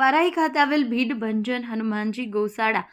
વારાહી ખાતે આવેલ ભીડ ભંજન હનુમાનજી ગૌશાળા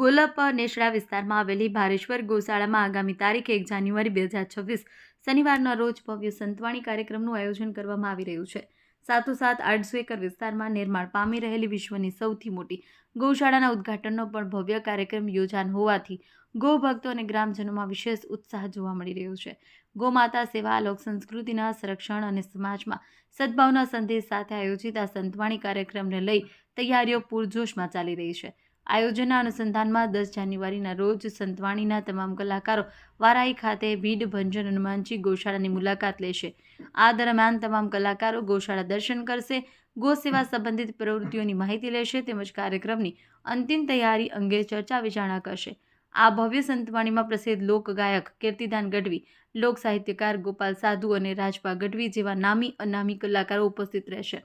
ગોલપ નેશડા વિસ્તારમાં આવેલી ભારેશ્વર ગૌશાળામાં આગામી તારીખ એક જાન્યુઆરી બે હજાર છવ્વીસ શનિવારના રોજ ભવ્ય સંતવાણી કાર્યક્રમનું આયોજન કરવામાં આવી રહ્યું છે. સાથોસાથ આઠસો એકર વિસ્તારમાં નિર્માણ પામી રહેલી વિશ્વની સૌથી મોટી ગૌશાળાના ઉદ્ઘાટનનો પણ ભવ્ય કાર્યક્રમ યોજાન હોવાથી ગૌ ભક્તો અને ગ્રામજનોમાં વિશેષ ઉત્સાહ જોવા મળી રહ્યો છે. ગોમાતા સેવા, લોક સંસ્કૃતિના સંરક્ષણ અને સમાજમાં સદભાવના સંદેશ સાથે આયોજિત આ સંતવાણી કાર્યક્રમને લઈ તૈયારીઓ પૂરજોશમાં ચાલી રહી છે. આયોજનના અનુસંધાનમાં દસ જાન્યુઆરીના રોજ સંતવાણીના તમામ કલાકારો વારાઈ ખાતે ભીડ, ભંજન હનુમાનજી ગૌશાળાની મુલાકાત લેશે. આ દરમિયાન તમામ કલાકારો ગૌશાળા દર્શન કરશે, ગો સેવા સંબંધિત પ્રવૃત્તિઓની માહિતી લેશે તેમજ કાર્યક્રમની અંતિમ તૈયારી અંગે ચર્ચા વિચારણા કરશે. આ ભવ્ય સંતવાણીમાં પ્રસિદ્ધ લોકગાયક કીર્તિદાન ગઢવી લોક સાહિત્યકાર ગોપાલ સાધુ અને રાજપા ગઢવી જેવા નામી અનામી કલાકારો ઉપસ્થિત રહેશે.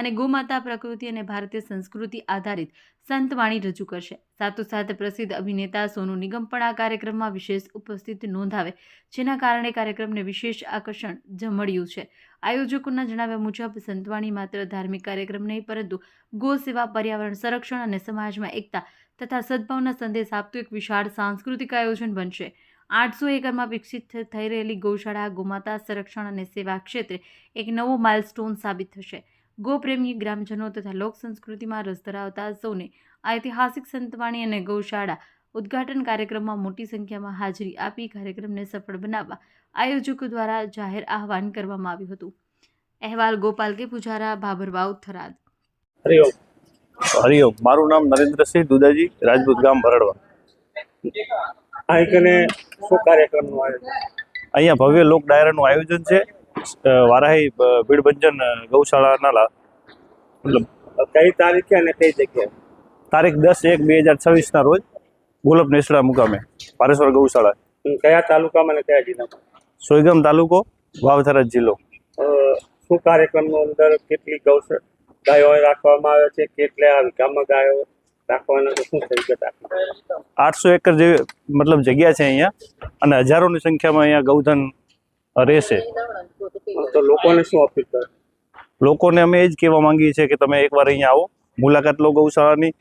અને ગોમાતા પ્રકૃતિ અને ભારતીય સંસ્કૃતિ આધારિત સંતવાણી રજૂ કરશે. સાથોસાથ પ્રસિદ્ધ અભિનેતા સોનુ નિગમ પણ આ કાર્યક્રમમાં વિશેષ ઉપસ્થિત નોંધાવે, જેના કારણે કાર્યક્રમને વિશેષ આકર્ષણ જ મળ્યું છે. આયોજકોના જણાવ્યા મુજબ, સંતવાણી માત્ર ધાર્મિક કાર્યક્રમ નહીં, પરંતુ ગો સેવા પર્યાવરણ સંરક્ષણ અને સમાજમાં એકતા તથા સદભાવના સંદેશ આપતું એક વિશાળ સાંસ્કૃતિક આયોજન બનશે. આઠસો એકરમાં વિકસિત થઈ રહેલી ગૌશાળા ગોમાતા સંરક્ષણ અને સેવા ક્ષેત્રે એક નવો માઇલસ્ટોન સાબિત થશે. ગોપ્રેમી ગ્રામજનો તથા લોક સંસ્કૃતિમાં રસ ધરાવતા સૌને આ ઐતિહાસિક સંતવાણી અને ગૌશાળા ઉદ્ઘાટન કાર્યક્રમમાં મોટી સંખ્યામાં હાજરી આપી કાર્યક્રમને સફળ બનાવવા આયોજકો દ્વારા જાહેર આહવાન કરવામાં આવ્યું હતું. અહેવાલ ગોપાલ કે પુજારા ભાભરવાવ થરાદ હરિઓમ મારું નામ નરેન્દ્રસિંહ દુદાજી રાજપૂત ગામ ભરડવા. અહીં કને શું કાર્યક્રમનું આયોજન. અહીંયા ભવ્ય લોક ડાયરાનું આયોજન છે. વારાહી ભીડભંજન ગૌશાળાના કઈ તારીખે અને કઈ જગ્યાએ? તારીખ દસ એક બે હજાર છવ્વીસના રોજ ગુલબ નેસડા મુકામે પારેશ્વર ગૌશાળા. કયા તાલુકામાં અને કયા જિલ્લામાં? સોયગામ તાલુકો વાવથરા જિલ્લો. શું કાર્યક્રમનો અંદર કેટલી ગૌશાળા ગાયો રાખવામાં આવે છે કેટલા ગામમાં ગાયો રાખવાના શું થઈ આઠસો એકર જેવી મતલબ જગ્યા છે અહીંયા અને હજારોની સંખ્યામાં અહીંયા ગૌધન રહેશે. તો લોકોને શું અપીલ કરે? લોકોને અમે એ જ કહેવા માંગીએ છીએ કે તમે એકવાર અહીંયા આવો મુલાકાત લો ગૌશાળાની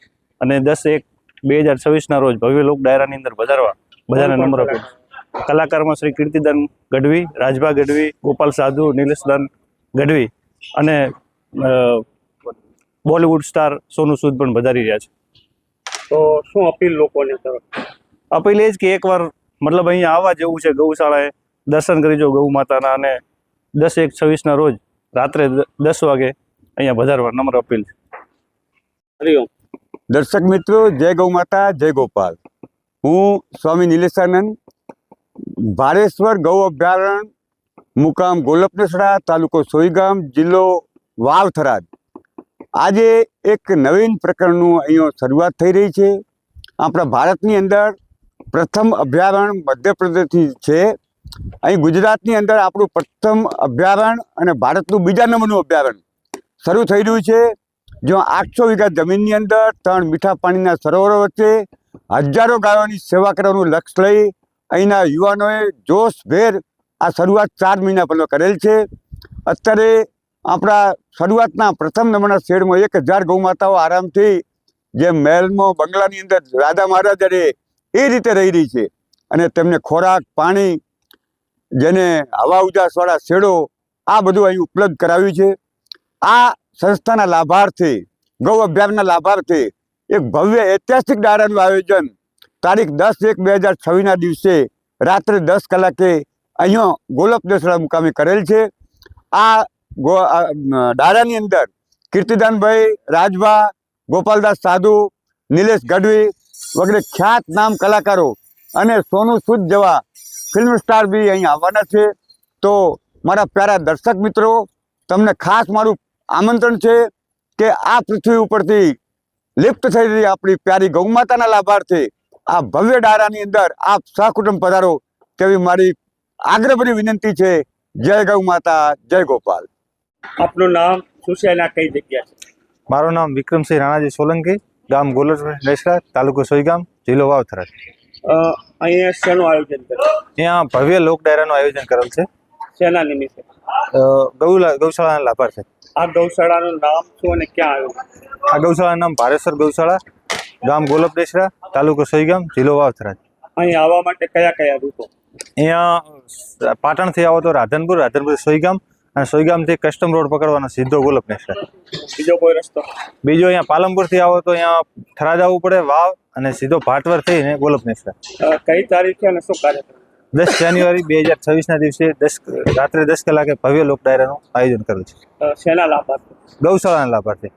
અને દસ એક બે હજાર છવ્વીસના રોજ ભવ્ય લોક ડાયરાની અંદર બજારવા બધાને નંબર આપે. કલાકારમાં શ્રી કીર્તિદાન ગઢવી રાજભા ગઢવી ગોપાલ સાધુ નિલેશદાન ગઢવી અને બોલિવૂડ સ્ટાર સોનુ સૂદ પણ વધારી રહ્યા છે. તો શું અપીલ લોકોને અપીલ એ જ કે એકવાર મતલબ અહીંયા આવવા જેવું છે ગૌશાળાએ દર્શન કરી જો ગૌ માતાના અને દસ એક છવ્વીસના રોજ રાત્રે દસ વાગે અહીંયા વધારવા નમ્ર અપીલ છે. હરિઓમ દર્શક મિત્રો જય ગૌ માતા જય ગોપાલ. હું સ્વામી નિલેશાનંદ ભારેશ્વર ગૌ અભયારણ્ય મુકામ ગોલપનેસડા તાલુકો સોઈગામ જિલ્લો વાવ થરાદ આજે એક નવીન પ્રકરણનું અહીંયા શરૂઆત થઈ રહી છે. આપણા ભારતની અંદર પ્રથમ અભયારણ્ય મધ્યપ્રદેશથી છે. અહીં ગુજરાતની અંદર આપણું પ્રથમ અભયારણ્ય અને ભારતનું બીજા નંબરનું અભયારણ્ય શરૂ થઈ રહ્યું છે. જો આઠસો વીઘા જમીનની અંદર ત્રણ મીઠા પાણીના સરોવરો વચ્ચે હજારો ગાયોની સેવા કરવાનું લક્ષ્ય લઈ અહીંના યુવાનોએ જોશભેર આ શરૂઆત ચાર મહિના પહેલાં કરેલ છે. અત્યારે આપણા શરૂઆતના પ્રથમ નંબરના શેડમાં એક હજાર ગૌમાતાઓ આરામથી જે મહેલમાં બંગલાની અંદર રાજા મહારાજા એ રીતે રહી રહી છે અને તેમને ખોરાક, પાણી જેને હવા ઉજાસવાળા શેડો આ બધું અહીં ઉપલબ્ધ કરાવ્યું છે. આ સંસ્થાના લાભાર્થી ગૌ અભયારણના લાભાર્થી એક ભવ્ય ઐતિહાસિક ડાયરાનું આયોજન તારીખ દસ એક બે હજાર છવ્વીસના દિવસે રાત્રે દસ કલાકે અહીંયા ગોલપ દેસડા મુકામે કરેલ છે. આ, ડાયરાની અંદર કીર્તિદાનભાઈ રાજભા ગોપાલદાસ સાધુ નિલેશ ગઢવી વગેરે ખ્યાત નામ કલાકારો અને સોનુ સૂદ જેવા ફિલ્મ સ્ટાર બી અહીં આવવાના છે. તો મારા પ્યારા દર્શક મિત્રો તમને ખાસ મારું આમંત્રણ છે કે આ પૃથ્વી ઉપરથી લિપ્ત થઈ રહી આપણી પ્યારી ગૌમાતાના લાભાર્થે આ ભવ્ય ડારાની અંદર આપ સહકુટુંબ પધારો તેવી મારી આગ્રહભરી વિનંતી છે. જય ગૌ માતા જય ગોપાલ. આપનું નામ શું છે અને કઈ જગ્યા છે? મારું નામ વિક્રમસિંહ રાણાજી સોલંકી ગામ ગોલર લેસરા તાલુકો સોઈગામ જિલ્લો વાવથરા. અહીંયા શેનું આયોજન કરે? ત્યાં ભવ્ય લોક ડાયરાનું આયોજન કરેલ છે. શેના નિમિત્તે? અ, ગૌશાળાના લાભાર્થે. આ ગૌશાળાનું નામ શું અને ક્યાં આવ્યું? આ ગૌશાળાનું નામ ભારેશ્વર ગૌશાળા ગામ ગોલપદેશરા તાલુકો સોઈગામ જિલ્લો વાવથરાજ. અહીં આવવા માટે કયા કયા રૂટો? અહીંયા પાટણથી આવો તો રાધનપુર રાધનપુર સોઈગામ અને સોયગામથી કસ્ટમ રોડ પકડવાનો સીધો ગોલપ બીજો કોઈ રસ્તો? બીજો અહીંયા પાલનપુરથી આવો તો અહીંયા થરાદ આવવું પડે વાવ અને સીધો ભાટવર થઈને ગોલપ અ, કઈ તારીખે અને શું કાર્યક્રમ? દસ જાન્યુઆરી બે હજાર છવ્વીસના દિવસે દસ રાત્રે દસ કલાકે ભવ્ય લોક ડાયરાનું આયોજન કરેલ છે. શેના લાભાર્થી? ગૌશાળાના લાભાર્થી.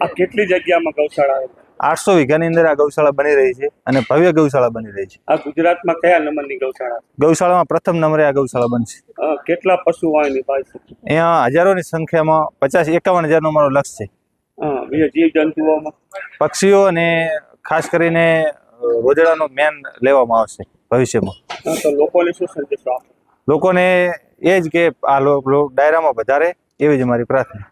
આ કેટલી જગ્યામાં ગૌશાળા આવે આઠસો વીઘાની અંદર આ ગૌશાળા બની રહી છે અને ભવ્ય ગૌશાળા બની રહી છે. આ ગુજરાતમાં કયા નંબરની ગૌશાળા? ગૌશાળામાં પ્રથમ નંબરે આ ગૌશાળા બનશે. કેટલા પશુ અહીં પાસે અહીંયા હજારોની સંખ્યામાં પચાસ એકાવન હજારનો મારો લક્ષ્ય છે. જીવ જંતુઓમાં? પક્ષીઓ અને ખાસ કરીને રોજડાનો મેન લેવામાં આવશે ભવિષ્યમાં. તો લોકોને શું સંદેશો લોકોને એ જ કે આ ડાયરામાં વધારે એવી જ અમારી પ્રાર્થના.